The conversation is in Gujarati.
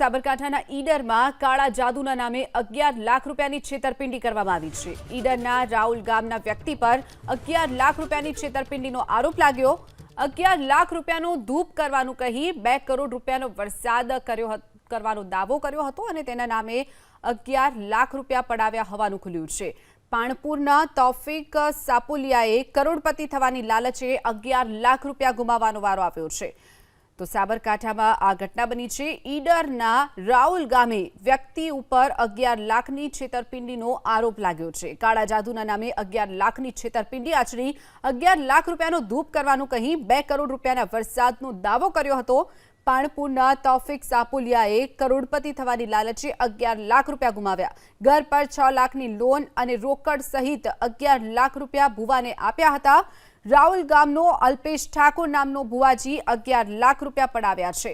સાબરકાંઠાના ઈડરમાં કાળા જાદુના નામે અગિયાર લાખ રૂપિયાની છેતરપિંડી કરવામાં આવી છે. ઈડરના રાઉલ ગામના વ્યક્તિ પર અગિયાર લાખ રૂપિયાની છેતરપિંડીનો આરોપ લાગ્યો. અગિયાર લાખ રૂપિયાનું ધૂપ કરવાનું કહી બે કરોડ રૂપિયાનો વરસાદ કર્યો કરવાનો દાવો કર્યો હતો અને તેના નામે અગિયાર લાખ રૂપિયા પડાવ્યા હોવાનું ખુલ્યું છે. પાણપુરના તૌફિક સાપુલિયાએ કરોડપતિ થવાની લાલચે અગિયાર લાખ રૂપિયા ગુમાવવાનો વારો આવ્યો છે. તો સાબરકાંઠામાં આ ઘટના બની છે. ઈડરના રાઉલ ગામે વ્યક્તિ ઉપર અગિયાર લાખની છેતરપિંડીનો આરોપ લાગ્યો છે. કાળા જાદુના નામે અગિયાર લાખની છેતરપિંડી આચરી અગિયાર લાખ રૂપિયાનો ધૂપ કરવાનું કહી બે કરોડ રૂપિયાના વરસાદનો દાવો કર્યો હતો. પાણપુરના તૌફિક સાપુલિયાએ કરોડપતિ થવાની લાલચે અગિયાર લાખ રૂપિયા ગુમાવ્યા. ઘર પર છ લાખની લોન અને રોકડ સહિત અગિયાર લાખ રૂપિયા ભુવાને આપ્યા હતા. રાઉલ ગામનો અલ્પેશ ઠાકોર નામનો ભુવાજી અગિયાર લાખ રૂપિયા પડાવ્યા છે.